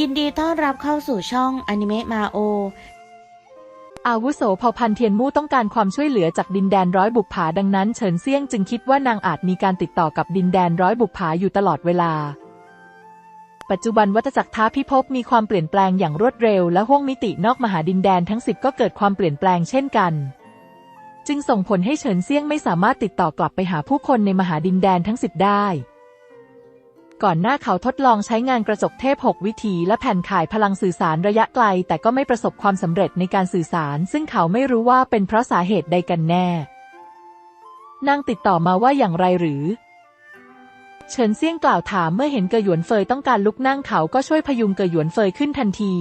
ยินดีต้อนรับเข้าสู่ช่องอนิเมะมาโอ อาวุโสเผ่าพันธุ์เทียนมู่ต้องการความช่วยเหลือจากดินแดนร้อยบุกผาดังนั้น เฉินเซี่ยงจึงคิดว่านางอาจมีการติดต่อกับดินแดนร้อยบุกผาอยู่ตลอดเวลา ปัจจุบันวัฏจักรท้าพิภพมีความเปลี่ยนแปลงอย่างรวดเร็ว และห้วงมิตินอกมหาดินแดนทั้งสิบก็เกิดความเปลี่ยนแปลงเช่นกัน จึงส่งผลให้เฉินเซี่ยงไม่สามารถติดต่อกลับไปหาผู้คนในมหาดินแดนทั้งสิบได้ ก่อนหน้าเขาทดลองใช้งานกระจกเทพ 6 วิธีและแผ่นข่ายพลังสื่อสารระยะไกล แต่ก็ไม่ประสบความสำเร็จในการสื่อสาร ซึ่งเขาไม่รู้ว่าเป็นเพราะสาเหตุใดกันแน่ นางติดต่อมาว่าอย่างไรหรือ เฉินเซี่ยงกล่าวถามเมื่อเห็นเกยหยวนเฟยต้องการลุกนั่งเขาก็ช่วยพยุงเกยหยวนเฟยขึ้นทันที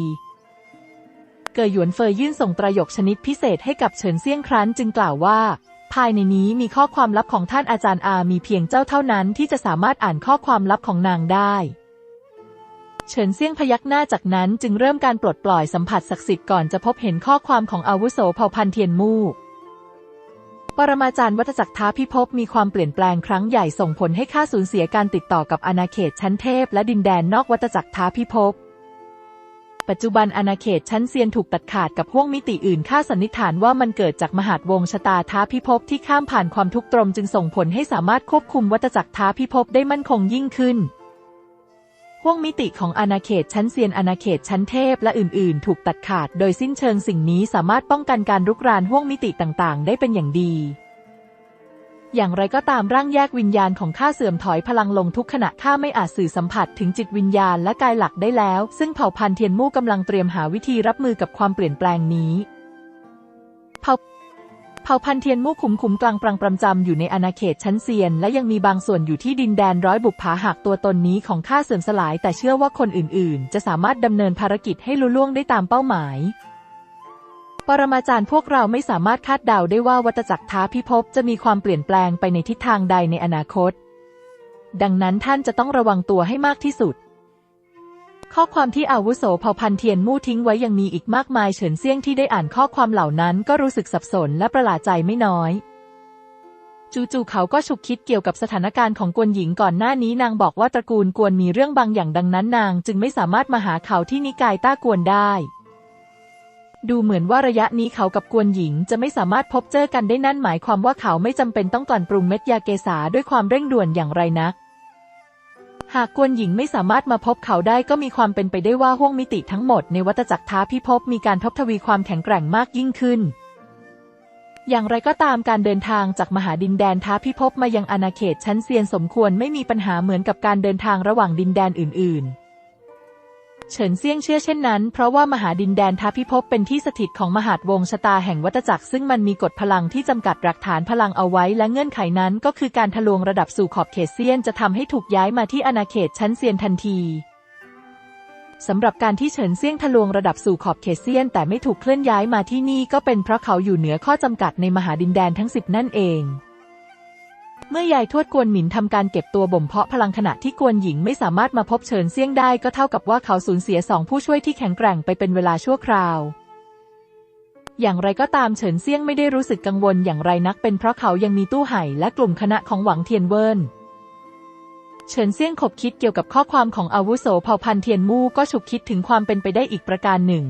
เกยหยวนเฟยยื่นส่งประโยคชนิดพิเศษให้กับเฉินเซี่ยงครั้นจึงกล่าวว่า ภายในนี้มีข้อความลับของท่านอาจารย์อามีเพียงเจ้าเท่านั้นที่จะสามารถอ่านข้อความลับของนางได้เฉินเซี่ยงพยักหน้าจากนั้นจึงเริ่มการปลดปล่อยสัมผัสศักดิ์สิทธิ์ก่อนจะพบเห็นข้อความของอาวุโสเผ่าพันเทียนมู่ ปรมาจารย์วัฏจักรท้าพิภพมีความเปลี่ยนแปลงครั้งใหญ่ส่งผลให้ข้าสูญเสียการติดต่อกับอาณาเขตชั้นเทพและดินแดนนอกวัฏจักรท้าพิภพ ปัจจุบันอาณาเขตชั้นเซียนถูกตัดขาดกับห้วงมิติอื่นข้าสันนิษฐานว่ามันเกิดจากมหาดวงชะตาท้าพิภพที่ข้ามผ่านความทุกข์ตรมจึงส่งผลให้สามารถควบคุมวัฏจักรท้าพิภพได้มั่นคงยิ่งขึ้นห้วงมิติของอาณาเขตชั้นเซียนอาณาเขตชั้นเทพและอื่น ๆ ถูกตัดขาด โดยสิ้นเชิงสิ่งนี้สามารถป้องกันการรุกรานห้วงมิติต่าง ๆ ได้เป็นอย่างดี อย่างไรก็ตามร่างแยกวิญญาณของข้าเสื่อมถอยพลังลงทุกขณะข้าไม่อาจสื่อสัมผัสถึงจิตวิญญาณและกายหลักได้แล้ว ซึ่งเผ่าพันธุ์เทียนมู่กำลังเตรียมหาวิธีรับมือกับความเปลี่ยนแปลงนี้ เผ่าเผ่าพันธุ์เทียนมู่ขุมขุมกลางปรังประจำอยู่ในอาณาเขตชั้นเซียน และยังมีบางส่วนอยู่ที่ดินแดนร้อยบุกผาหากตัวตนนี้ของข้าเสื่อมสลาย แต่เชื่อว่าคนอื่นๆ จะสามารถดำเนินภารกิจให้ลุล่วงได้ตามเป้าหมาย รมาจารย์พวกเราไม่สามารถคาดเดาได้ว่าวัตจักรท้าพิภพจะมีความเปลี่ยนแปลงไปในทิศทางใดในอนาคต ดังนั้นท่านจะต้องระวังตัวให้มากที่สุด ข้อความที่อาวุโสเผ่าพันเทียนมู่ทิ้งไว้ยังมีอีกมากมายเฉินเซี่ยงที่ได้อ่านข้อความเหล่านั้นก็รู้สึกสับสนและประหลาดใจไม่น้อยจู่ๆเขาก็ฉุกคิดเกี่ยวกับสถานการณ์ของกวนหญิงก่อนหน้านี้นางบอกว่าตระกูลกวนมีเรื่องบางอย่างดังนั้นนาง จึงไม่สามารถมาหาเขาที่นิกายต้ากวนได้ ดูเหมือนว่าระยะนี้เขากับกวนหญิงจะไม่สามารถพบเจอกันได้นั่นหมายความว่าเขาไม่จำเป็นต้องกลั่นปรุงเม็ดยาเกสาด้วยความเร่งด่วนอย่างไรนักหากกวนหญิงไม่สามารถมาพบเขาได้ก็มีความเป็นไปได้ว่าห้วงมิติทั้งหมดในวัฏจักรท้าพิภพมีการทบทวีความแข็งแกร่งมากยิ่งขึ้น อย่างไรก็ตามการเดินทางจากมหาดินแดนท้าพิภพมายังอาณาเขตชั้นเซียนสมควรไม่มีปัญหาเหมือนกับการเดินทางระหว่างดินแดนอื่น ๆ เฉินเซี่ยงเชื่อเช่นนั้น เพราะว่ามหาดินแดนท้าพิภพเป็นที่สถิตของมหาดวงชะตาแห่งวัฏจักร ซึ่งมันมีกฎพลังที่จำกัดหลักฐานพลังเอาไว้ และเงื่อนไขนั้นก็คือการทะลวงระดับสู่ขอบเขตเซียนจะทำให้ถูกย้ายมาที่อาณาเขตชั้นเซียนทันทีสำหรับการที่เฉินเซี่ยงทะลวงระดับสู่ขอบเขตเซียน แต่ไม่ถูกเคลื่อนย้ายมาที่นี่ก็เป็นเพราะเขาอยู่เหนือข้อจำกัดในมหาดินแดนทั้งสิบนั่นเอง เมื่อยายทวดกวนหมินทำการเก็บตัวบ่มเพาะพลังขณะที่กวนหญิงไม่สามารถมาพบเฉินเซี่ยงได้ก็เท่ากับว่าเขาสูญเสียสองผู้ช่วยที่แข็งแกร่งไปเป็นเวลาชั่วคราว อย่างไรก็ตามเฉินเซี่ยงไม่ได้รู้สึกกังวลอย่างไรนักเป็นเพราะเขายังมีตู้ไห่และกลุ่มคณะของหวังเทียนเวินเฉินเซี่ยงขบคิดเกี่ยวกับข้อความของอาวุโสเผ่าพันเทียนมู่ก็ฉุกคิดถึงความเป็นไปได้อีกประการหนึ่ง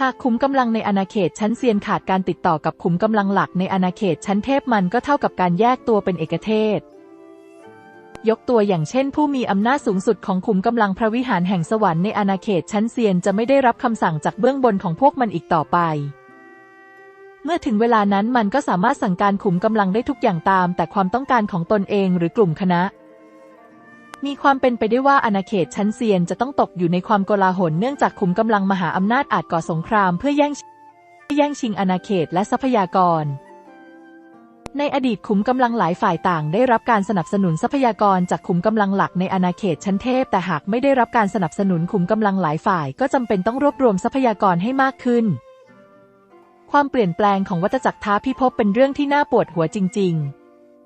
หากขุมกำลังในอาณาเขตชั้นเซียนขาดการติดต่อกับขุมกำลังหลักในอาณาเขตชั้นเทพมันก็เท่ากับการแยกตัวเป็นเอกเทศ ยกตัวอย่างเช่น ผู้มีอำนาจสูงสุดของขุมกำลังพระวิหารแห่งสวรรค์ในอาณาเขตชั้นเซียนจะไม่ได้รับคำสั่งจากเบื้องบนของพวกมันอีกต่อไป เมื่อถึงเวลานั้นมันก็สามารถสั่งการขุมกำลังได้ทุกอย่างตาม แต่ความต้องการของตนเองหรือกลุ่มคณะ มีความเป็นไปได้ว่าอาณาเขตชั้นเซียนจะต้องตกอยู่ในความโกลาหลเนื่องจากขุมกำลังมหาอำนาจอาจก่อสงครามเพื่อแย่งแย่งชิงอาณาเขตและทรัพยากร ในอดีตขุมกำลังหลายฝ่ายต่าง ได้รับการสนับสนุนทรัพยากรจากขุมกำลังหลักในอาณาเขตชั้นเทพ แต่หากไม่ได้รับการสนับสนุนขุมกำลังหลายฝ่าย ก็จำเป็นต้องรวบรวมทรัพยากรให้มากขึ้น ความเปลี่ยนแปลงของวัฏจักรท้าพิภพเป็นเรื่องที่น่าปวดหัวจริง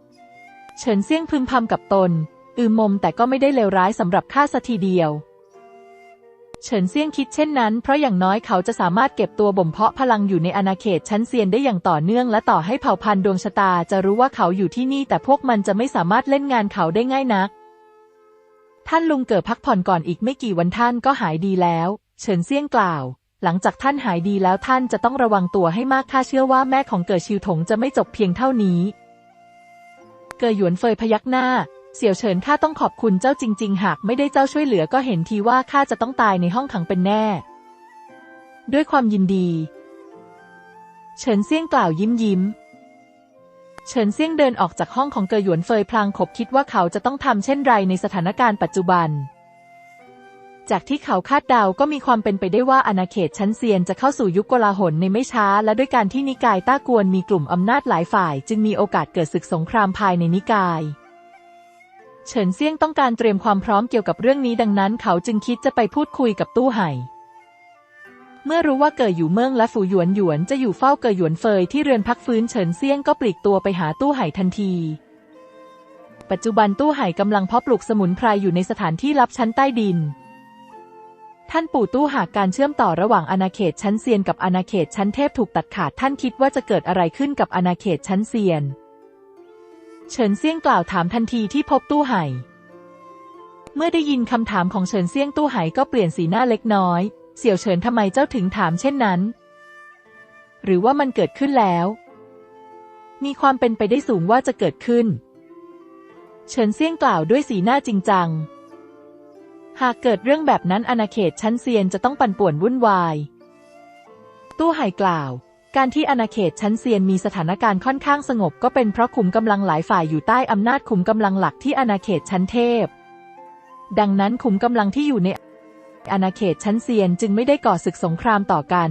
ๆ เฉินเซี่ยงพึมพำกับตน อืมมมแต่ก็ไม่ได้เลวร้ายสำหรับข้าสัทีเดียว เฉินเซี่ยงคิดเช่นนั้น เพราะอย่างน้อยเขาจะสามารถเก็บตัวบ่มเพาะพลังอยู่ในอาณาเขตชั้นเซียนได้อย่างต่อเนื่อง และต่อให้เผ่าพันธุ์ดวงชะตาจะรู้ว่าเขาอยู่ที่นี่ แต่พวกมันจะไม่สามารถเล่นงานเขาได้ง่ายนัก ท่านลุงเกิดพักผ่อนก่อนอีกไม่กี่วันท่านก็หายดีแล้ว เฉินเซี่ยงกล่าวหลังจากท่านหายดีแล้วท่านจะต้องระวังตัวให้มากข้าเชื่อว่าแม่ของเกิดชิวถงจะไม่จบเพียงเท่านี้ เกยหยวนเฟยพยักหน้า เสี่ยวเฉินข้าต้องขอบคุณเจ้าจริง ๆ หากไม่ได้เจ้าช่วยเหลือก็เห็นทีว่าข้าจะต้องตายในห้องขังเป็นแน่ ด้วยความยินดี เฉินเซี่ยงกล่าวยิ้มยิ้ม เฉินเซี่ยงเดินออกจากห้องของเกยหยวนเฟยพลางขบคิดว่าเขาจะต้องทำเช่นไรในสถานการณ์ปัจจุบัน จากที่เขาคาดเดาก็มีความเป็นไปได้ว่าอาณาเขตชั้นเซียนจะเข้าสู่ยุคโกลาหลในไม่ช้า และด้วยการที่นิกายต้ากวนมีกลุ่มอำนาจหลายฝ่าย จึงมีโอกาสเกิดศึกสงครามภายในนิกาย เฉินเซี่ยงต้องการเตรียมความพร้อมเกี่ยวกับเรื่องนี้ดังนั้นเขาจึงคิดจะไปพูดคุยกับตู้ไห่ เมื่อรู้ว่าเกิดอยู่เมืองและฝูหยวนหยวนจะอยู่เฝ้าเกิดหยวนเฟยที่เรือนพักฟื้นเฉินเซี่ยงก็ปลีกตัวไปหาตู้ไห่ทันที ปัจจุบันตู้ไห่กำลังเพาะปลูกสมุนไพรอยู่ในสถานที่ลับชั้นใต้ดิน ท่านปู่ตู้หากการเชื่อมต่อระหว่างอาณาเขตชั้นเซียนกับอาณาเขตชั้นเทพถูกตัดขาดท่านคิดว่าจะเกิดอะไรขึ้นกับอาณาเขตชั้นเซียน เฉินเซี่ยงกล่าวถามทันทีที่พบตู้ไห่ เมื่อได้ยินคำถามของเฉินเซี่ยงตู้ไห่ก็เปลี่ยนสีหน้าเล็กน้อย เสี่ยวเฉินทำไมเจ้าถึงถามเช่นนั้น หรือว่ามันเกิดขึ้นแล้ว มีความเป็นไปได้สูงว่าจะเกิดขึ้น เฉินเซี่ยงกล่าวด้วยสีหน้าจริงจัง หากเกิดเรื่องแบบนั้นอาณาเขตชั้นเซียนจะต้องปั่นป่วนวุ่นวาย ตู้ไห่กล่าว การที่อาณาเขตชั้นเซียนมีสถานการณ์ค่อนข้างสงบก็เป็นเพราะขุมกำลังหลายฝ่ายอยู่ใต้อำนาจขุมกำลังหลักที่อาณาเขตชั้นเทพ ดังนั้นขุมกำลังที่อยู่ในอาณาเขตชั้นเซียนจึงไม่ได้ก่อศึกสงครามต่อกัน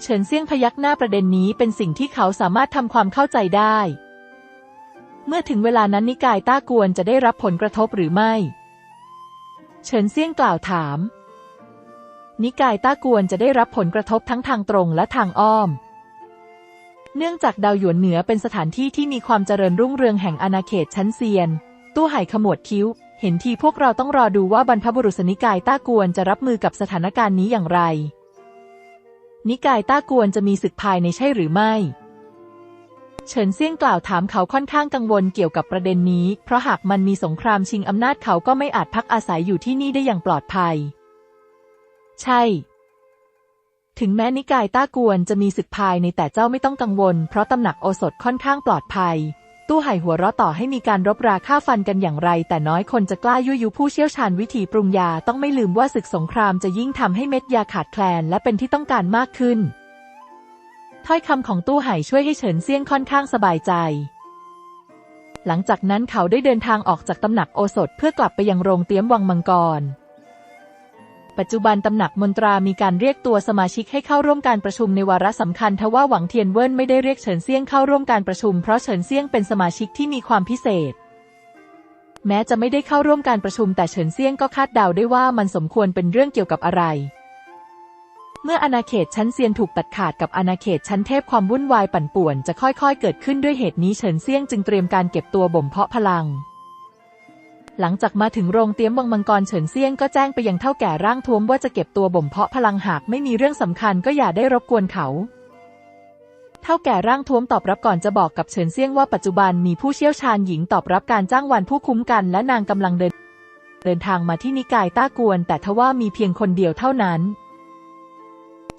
เฉินเซี่ยงพยักหน้าประเด็นนี้เป็นสิ่งที่เขาสามารถทำความเข้าใจได้ เมื่อถึงเวลานั้นนิกายต้ากวนจะได้รับผลกระทบหรือไม่ เฉินเซี่ยงกล่าวถาม นิกายต้ากวนจะได้รับผลกระทบทั้งทางตรงและทางอ้อม เนื่องจากดาวหยวนเหนือเป็นสถานที่ที่มีความเจริญรุ่งเรืองแห่งอาณาเขตชั้นเซียน ตู้ไห่ขมวดคิ้ว เห็นทีพวกเราต้องรอดูว่าบรรพบุรุษนิกายต้ากวนจะรับมือกับสถานการณ์นี้อย่างไร นิกายต้ากวนจะมีศึกภายในใช่หรือไม่เฉินเซี่ยงกล่าวถามเขาค่อนข้างกังวลเกี่ยวกับประเด็นนี้ เพราะหากมันมีสงครามชิงอำนาจเขาก็ไม่อาจพักอาศัยอยู่ที่นี่ได้อย่างปลอดภัย ใช่ ถึงแม้นิกายต้ากวนจะมีศึกภายในแต่เจ้าไม่ต้องกังวล เพราะตำหนักโอสถค่อนข้างปลอดภัย ตู้ไห่หัวเราะต่อให้มีการรบราฆ่าฟันกันอย่างไร แต่น้อยคนจะกล้ายุยยุผู้เชี่ยวชาญวิธีปรุงยาต้องไม่ลืมว่าศึกสงครามจะยิ่งทำให้เม็ดยาขาดแคลนและเป็นที่ต้องการมากขึ้น ถ้อยคำของตู้ไห่ช่วยให้เฉินเซียงค่อนข้างสบายใจหลังจากนั้นเขาได้เดินทางออกจากตำหนักโอสถเพื่อกลับไปยังโรงเตี้ยมวังมังกร ปัจจุบันตำหนักมนตรามีการเรียกตัวสมาชิกให้เข้าร่วมการประชุมในวาระสำคัญทว่าหวังเทียนเวินไม่ได้เรียกเฉินเซียงเข้าร่วมการประชุมเพราะเฉินเซียงเป็นสมาชิกที่มีความพิเศษ แม้จะไม่ได้เข้าร่วมการประชุมแต่เฉินเซียงก็คาดเดาได้ว่ามันสมควรเป็นเรื่องเกี่ยวกับอะไร เมื่ออาณาเขตชั้นเซียนถูกตัดขาดกับอาณาเขตชั้นเทพความวุ่นวายปั่นป่วนจะค่อยๆ เกิดขึ้นด้วยเหตุนี้เฉินเซียงจึงเตรียมการเก็บตัวบ่มเพาะพลัง หลังจากมาถึงโรงเตี้ยมวังมังกรเฉินเซียงก็แจ้งไปยังเท่าแก่ร่างท้วมว่าจะเก็บตัวบ่มเพาะพลังหากไม่มีเรื่องสำคัญก็อย่าได้รบกวนเขา เท่าแก่ร่างท้วมตอบรับก่อนจะบอกกับเฉินเซียงว่าปัจจุบันมีผู้เชี่ยวชาญหญิงตอบรับการจ้างวันผู้คุ้มกันและนางกำลังเดิน เดินทางมาที่นิกายต้ากวน แต่ทว่ามีเพียงคนเดียวเท่านั้น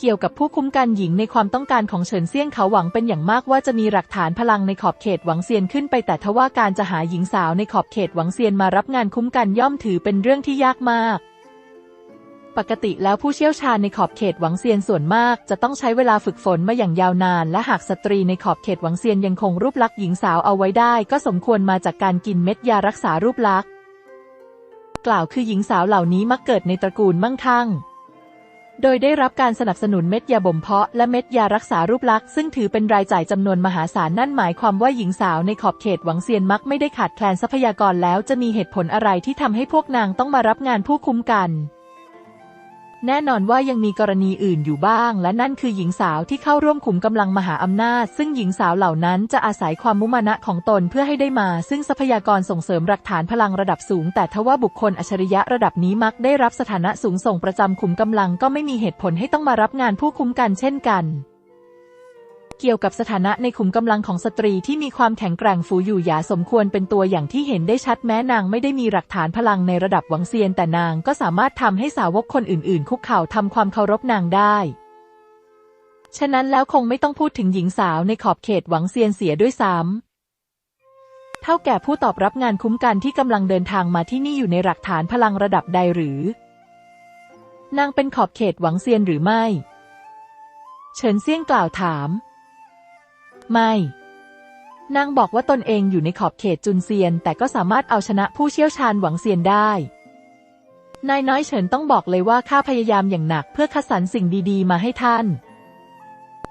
เกี่ยวกับผู้คุ้มกันหญิงในความต้องการของเฉินเซี่ยงเขาหวังเป็นอย่างมากว่าจะมีหลักฐานพลังในขอบเขตหวังเซียนขึ้นไปแต่ทว่าการจะหาหญิงสาวในขอบเขตหวังเซียนมารับงานคุ้มกันย่อมถือเป็นเรื่องที่ยากมาก ปกติแล้วผู้เชี่ยวชาญในขอบเขตหวังเซียนส่วนมาก จะต้องใช้เวลาฝึกฝนมาอย่างยาวนาน และหากสตรีในขอบเขตหวังเซียนยังคงรูปลักษณ์หญิงสาวเอาไว้ได้ ก็สมควรมาจากการกินเม็ดยารักษารูปลักษณ์ กล่าวคือหญิงสาวเหล่านี้มักเกิดในตระกูลมั่งคั่ง โดยได้รับการสนับสนุนเม็ดยาบ่มเพาะและเม็ดยารักษารูปลักษณ์ซึ่งถือเป็นรายจ่ายจำนวนมหาศาลนั่นหมายความว่าหญิงสาวในขอบเขตหวังเซียนมักไม่ได้ขาดแคลนทรัพยากรแล้วจะมีเหตุผลอะไรที่ทำให้พวกนางต้องมารับงานผู้คุ้มกัน แน่นอนว่ายังมีกรณีอื่นอยู่บ้าง และนั่นคือหญิงสาวที่เข้าร่วมขุมกำลังมหาอำนาจ ซึ่งหญิงสาวเหล่านั้นจะอาศัยความมุมานะของตนเพื่อให้ได้มา ซึ่งทรัพยากรส่งเสริมหลักฐานพลังระดับสูง แต่ทว่าบุคคลอัจฉริยะระดับนี้มักได้รับสถานะสูงส่งประจำขุมกำลังก็ไม่มีเหตุผลให้ต้องมารับงานผู้คุ้มกันเช่นกัน เกี่ยวกับสถานะในขุมกำลังของสตรีที่มีความแข็งแกร่งฟูอยู่หยาสมควรเป็นตัวอย่างที่เห็นได้ชัดแม้นางไม่ได้มีหลักฐานพลังในระดับหวังเซียนแต่นางก็สามารถทำให้สาวกคนอื่นๆ คุกเข่าทำความเคารพนางได้ ฉะนั้นแล้วคงไม่ต้องพูดถึงหญิงสาวในขอบเขตหวังเซียนเสียด้วยซ้ำเท่าแก่ผู้ตอบรับงานคุ้มกันที่กำลังเดินทางมาที่นี่อยู่ในหลักฐานพลังระดับใดหรือ นางเป็นขอบเขตหวังเซียนหรือไม่ เฉินเซี่ยงกล่าวถาม ไม่ นางบอกว่าตนเองอยู่ในขอบเขตจุนเซียน แต่ก็สามารถเอาชนะผู้เชี่ยวชาญหวังเซียนได้ นายน้อยเฉินต้องบอกเลยว่าข้าพยายามอย่างหนักเพื่อคัดสรรสิ่งดีๆ มาให้ท่าน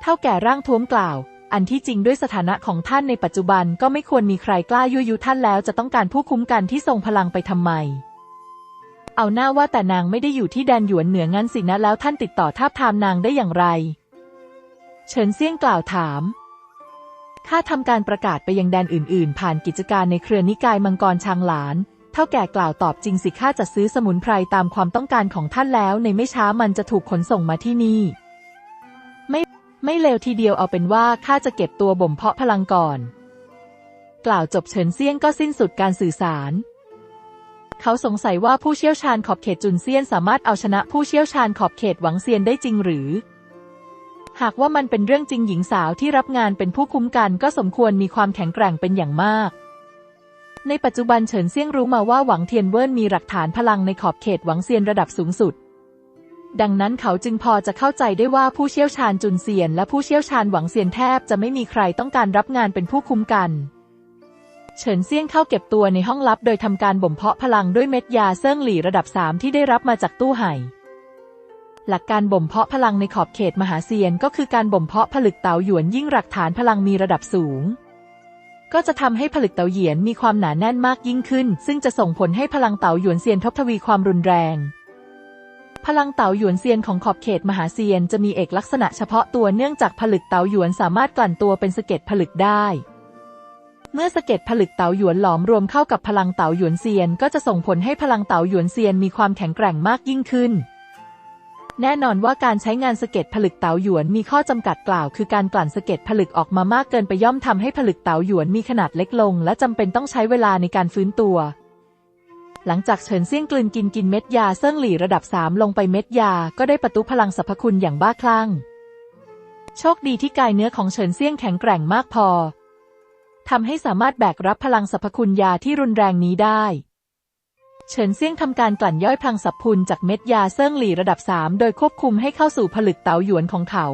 เท่าแก่ร่างท้วมกล่าว อันที่จริงด้วยสถานะของท่านในปัจจุบันก็ไม่ควรมีใครกล้ายุยยุท่านแล้วจะต้องการผู้คุ้มกันที่ทรงพลังไปทำไมเอาหน้าว่าแต่นางไม่ได้อยู่ที่แดนหยวนเหนืองั้นสินะแล้วท่านติดต่อทาบทามนางได้อย่างไร เฉินเซี่ยงกล่าวถาม ข้าทำการประกาศไปยังแดนอื่นๆ ผ่านกิจการในเครือนิกายมังกรชางหลาน เท่าแก่กล่าวตอบจริงสิข้าจะซื้อสมุนไพรตามความต้องการของท่านแล้ว ในไม่ช้ามันจะถูกขนส่งมาที่นี่ ไม่ไม่เลวทีเดียวเอาเป็นว่าข้าจะเก็บตัวบ่มเพาะพลังก่อน กล่าวจบเฉินเซียงก็สิ้นสุดการสื่อสาร เขาสงสัยว่าผู้เชี่ยวชาญขอบเขตจุนเซียนสามารถเอาชนะผู้เชี่ยวชาญขอบเขตหวังเซียนได้จริงหรือ หากว่ามันเป็นเรื่องจริงหญิงสาวที่รับงานเป็นผู้คุ้มกันก็สมควรมีความแข็งแกร่งเป็นอย่างมาก ในปัจจุบันเฉินเซี่ยงรู้มาว่าหวังเทียนเวินมีหลักฐานพลังในขอบเขตหวังเซียนระดับสูงสุด ดังนั้นเขาจึงพอจะเข้าใจได้ว่าผู้เชี่ยวชาญจุนเซียนและผู้เชี่ยวชาญหวังเซียนแทบจะไม่มีใครต้องการรับงานเป็นผู้คุ้มกันเฉินเซี่ยงเข้าเก็บตัวในห้องลับโดยทำการบ่มเพาะพลังด้วยเม็ดยาเซิ่งหลี่ระดับสามที่ได้รับมาจากตู้ไห่ หลักการบ่มเพาะพลังในขอบเขตมหาเซียนก็คือการบ่มเพาะผลึกเต๋าหยวนยิ่งหลักฐานพลังมีระดับสูง ก็จะทำให้ผลึกเต๋าเหยียนมีความหนาแน่นมากยิ่งขึ้น ซึ่งจะส่งผลให้พลังเต๋าหยวนเซียนทบทวีความรุนแรง พลังเต๋าหยวนเซียนของขอบเขตมหาเซียนจะมีเอกลักษณะเฉพาะตัวเนื่องจากผลึกเต๋าหยวนสามารถกลั่นตัวเป็นสะเก็ดผลึกได้เมื่อสะเก็ดผลึกเต๋าหยวนหลอมรวมเข้ากับพลังเต๋าหยวนเซียน ก็จะส่งผลให้พลังเต๋าหยวนเซียนมีความแข็งแกร่งมากยิ่งขึ้น แน่นอนว่าการใช้งานสะเก็ดผลึกเต๋าหยวนมีข้อจำกัดกล่าว คือการกลั่นสะเก็ดผลึกออกมามากเกินไปย่อมทำให้ผลึกเต๋าหยวนมีขนาดเล็กลง และจำเป็นต้องใช้เวลาในการฟื้นตัว หลังจากเฉินเซี่ยงกลืนกินกินเม็ดยาเซิ่งหลี่ระดับสามลงไปเม็ดยา ก็ได้ประตุพลังสรรพคุณอย่างบ้าคลั่ง โชคดีที่กายเนื้อของเฉินเซี่ยงแข็งแกร่งมากพอทำให้สามารถแบกรับพลังสรรพคุณยาที่รุนแรงนี้ได้ เฉินเซี่ยงทำการกลั่นย่อยพลังสรรพคุณจากเม็ดยาเซิ่งหลี่ระดับสามโดยควบคุมให้เข้าสู่ผลึกเตาหยวนของเขา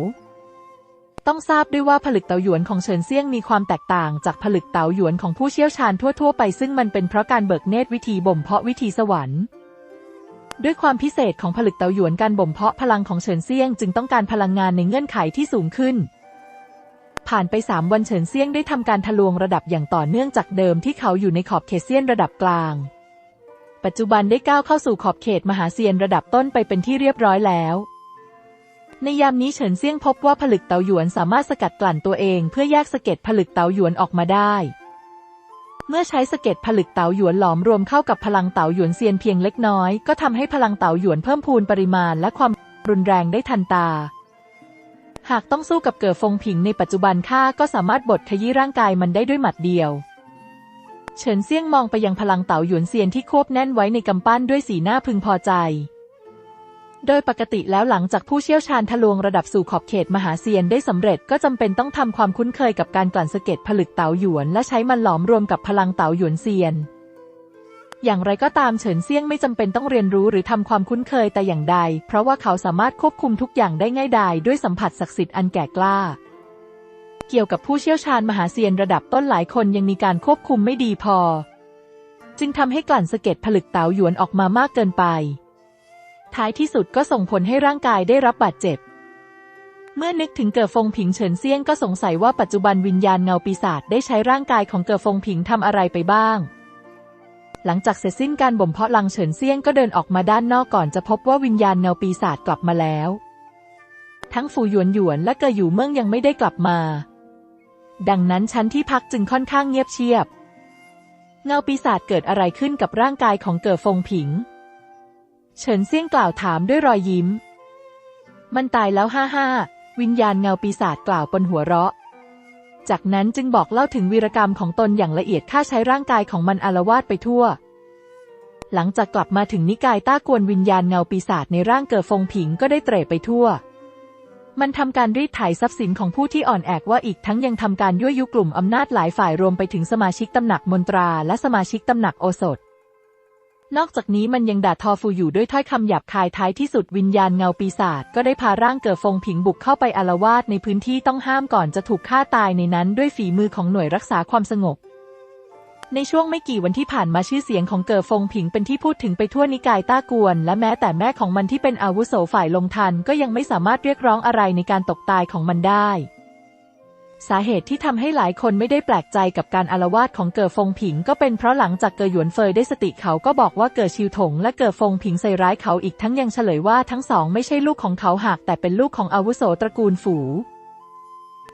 ต้องทราบด้วยว่าผลึกเตาหยวนของเฉินเซี่ยงมีความแตกต่างจากผลึกเตาหยวนของผู้เชี่ยวชาญทั่วๆ ไปซึ่งมันเป็นเพราะการเบิกเนตรวิธีบ่มเพาะวิธีสวรรค์ด้วยความพิเศษของผลึกเตาหยวนการบ่มเพาะพลังของเฉินเซี่ยงจึงต้องการพลังงานในเงื่อนไขที่สูงขึ้น ผ่านไปสามวันเฉินเซี่ยงได้ทำการทะลวงระดับอย่างต่อเนื่องจากเดิมที่เขาอยู่ในขอบเขตเซียนระดับกลาง ปัจจุบันได้ก้าวเข้าสู่ขอบเขตมหาเซียนระดับต้นไปเป็นที่เรียบร้อยแล้ว ในยามนี้เฉินเซี่ยงพบว่าผลึกเตาหยวนสามารถสกัดกลั่นตัวเอง เพื่อแยกสะเก็ดผลึกเตาหยวนออกมาได้ เมื่อใช้สะเก็ดผลึกเตาหยวนหลอมรวมเข้ากับพลังเตาหยวนเซียนเพียงเล็กน้อย ก็ทำให้พลังเตาหยวนเพิ่มพูนปริมาณและความรุนแรงได้ทันตาหากต้องสู้กับเกิดฟงผิงในปัจจุบันข้าก็สามารถบดขยี้ร่างกายมันได้ด้วยหมัดเดียว เฉินเซี่ยงมองไปยังพลังเต๋าหยวนเซียนที่ควบแน่นไว้ในกำปั้นด้วยสีหน้าพึงพอใจ โดยปกติแล้วหลังจากผู้เชี่ยวชาญทะลวงระดับสู่ขอบเขตมหาเซียนได้สำเร็จก็จำเป็นต้องทำความคุ้นเคยกับการกลั่นสะเก็ดผลึกเต๋าหยวน และใช้มันหลอมรวมกับพลังเต๋าหยวนเซียน อย่างไรก็ตามเฉินเซี่ยงไม่จำเป็นต้องเรียนรู้หรือทำความคุ้นเคยแต่อย่างใด เพราะว่าเขาสามารถควบคุมทุกอย่างได้ง่ายดายด้วยสัมผัสศักดิ์สิทธิ์อันแก่กล้า เกี่ยวกับผู้เชี่ยวชาญมหาเซียนระดับต้นหลายคนยังมีการควบคุมไม่ดีพอ จึงทำให้กลั่นสะเก็ดผลึกเต๋าหยวนออกมามากเกินไป ท้ายที่สุดก็ส่งผลให้ร่างกายได้รับบาดเจ็บ เมื่อนึกถึงเกิดฟงผิงเฉินเซียงก็สงสัยว่าปัจจุบันวิญญาณเงาปีศาจได้ใช้ร่างกายของเกิดฟงผิงทำอะไรไปบ้างหลังจากเสร็จสิ้นการบ่มเพาะลังเฉินเซียงก็เดินออกมาด้านนอกก่อนจะพบว่าวิญญาณเงาปีศาจกลับมาแล้ว ทั้งฟูหยวนหยวนและเกยอยู่เมืองยังไม่ได้กลับมา ดังนั้นชั้นที่พักจึงค่อนข้างเงียบเชียบ เงาปีศาจเกิดอะไรขึ้นกับร่างกายของเกิดฟงผิง เฉินเซี่ยงกล่าวถามด้วยรอยยิ้ม มันตายแล้วห้าห้าวิญญาณเงาปีศาจกล่าวบนหัวเราะ จากนั้นจึงบอกเล่าถึงวีรกรรมของตนอย่างละเอียดค่าใช้ร่างกายของมันอารวาสไปทั่ว หลังจากกลับมาถึงนิกายต้ากวนวิญญาณเงาปีศาจในร่างเกิดฟงผิงก็ได้เตร่ไปทั่ว มันทำการรีดไถทรัพย์สินของผู้ที่อ่อนแอกว่าอีกทั้งยังทำการยั่วยุกลุ่มอำนาจหลายฝ่ายรวมไปถึงสมาชิกตำหนักมนตรา และสมาชิกตำหนักโอสถ นอกจากนี้มันยังด่าทอฟูอยู่ด้วยถ้อยคำหยาบคายท้ายที่สุดวิญญาณเงาปีศาจก็ได้พาร่างเกิดฟงผิงบุกเข้าไปอารวาสในพื้นที่ต้องห้ามก่อนจะถูกฆ่าตายในนั้นด้วยฝีมือของหน่วยรักษาความสงบ ในช่วงไม่กี่วันที่ผ่านมาชื่อเสียงของเกิดฟงผิงเป็นที่พูดถึงไปทั่วนิกายต้ากวน และแม้แต่แม่ของมันที่เป็นอาวุโสฝ่ายลงทันก็ยังไม่สามารถเรียกร้องอะไรในการตกตายของมันได้ สาเหตุที่ทำให้หลายคนไม่ได้แปลกใจกับการอารวาสของเกิดฟงผิง ก็เป็นเพราะหลังจากเกิดหยวนเฟยได้สติเขาก็บอกว่าเกิดชิวถงและเกิดฟงผิงใส่ร้ายเขาอีกทั้งยังเฉลยว่าทั้งสองไม่ใช่ลูกของเขาหากแต่เป็นลูกของอาวุโสตระกูลฝู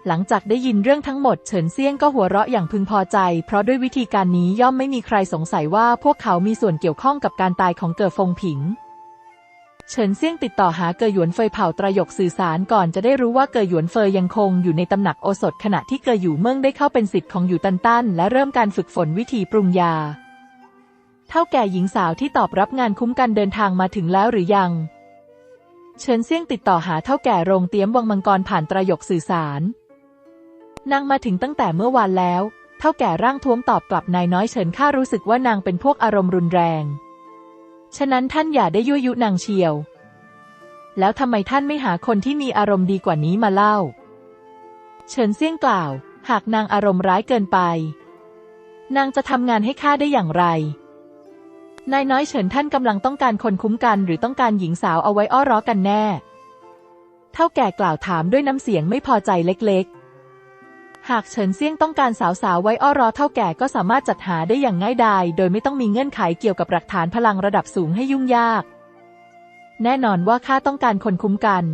หลังจากได้ยินเรื่องทั้งหมดเฉินเซียงก็หัวเราะอย่างพึงพอใจ เพราะด้วยวิธีการนี้ย่อมไม่มีใครสงสัยว่าพวกเขามีส่วนเกี่ยวข้องกับการตายของเกิดฟงผิง เฉินเซียงติดต่อหาเกอหยวนเฟยเผ่าตรายกสื่อสารก่อนจะได้รู้ว่าเกอหยวนเฟยยังคงอยู่ในตำหนักโอสถขณะที่เกอหยู่เมิ่งได้เข้าเป็นศิษย์ของหยู่ตันตันและเริ่มการฝึกฝนวิธีปรุงยา เท่าแก่หญิงสาวที่ตอบรับงานคุ้มกันเดินทางมาถึงแล้วหรือยัง เฉินเซียงติดต่อหาเท่าแก่โรงเตี้ยมวังมังกรผ่านตรายกสื่อสาร นางมาถึงตั้งแต่เมื่อวานแล้ว เท่าแก่ร่างท้วมตอบกลับนายน้อยเฉินข้ารู้สึกว่านางเป็นพวกอารมณ์รุนแรง ฉะนั้นท่านอย่าได้ยั่วยุนางเชียว แล้วทำไมท่านไม่หาคนที่มีอารมณ์ดีกว่านี้มาเล่า เฉินเซี่ยงกล่าว หากนางอารมณ์ร้ายเกินไป นางจะทำงานให้ข้าได้อย่างไรนายน้อยเฉินท่านกำลังต้องการคนคุ้มกัน หรือต้องการหญิงสาวเอาไว้อ้อร้อกันแน่ เท่าแก่กล่าวถามด้วยน้ำเสียงไม่พอใจเล็กๆ หากเฉินเซี่ยงต้องการสาวๆไว้อ้อรอเท่าแก่ก็สามารถจัดหาได้อย่างง่ายดาย โดยไม่ต้องมีเงื่อนไขเกี่ยวกับหลักฐานพลังระดับสูงให้ยุ่งยาก แน่นอนว่าข้าต้องการคนคุ้มกัน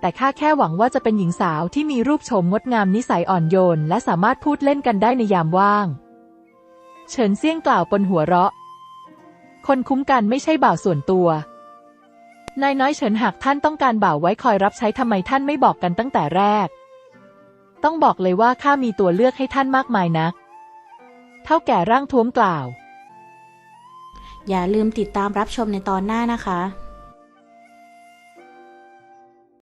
แต่ข้าแค่หวังว่าจะเป็นหญิงสาวที่มีรูปโฉมงดงามนิสัยอ่อนโยน และสามารถพูดเล่นกันได้ในยามว่าง เฉินเซี่ยงกล่าวปนหัวเราะ คนคุ้มกันไม่ใช่บ่าวส่วนตัวนายน้อยเฉินหากท่านต้องการบ่าวไว้คอยรับใช้ทำไมท่านไม่บอกกันตั้งแต่แรก ต้องบอกเลยว่าข้ามีตัวเลือกให้ท่านมากมายนัก เท่าแก่ร่างท้วมกล่าว อย่าลืมติดตามรับชมในตอนหน้านะคะ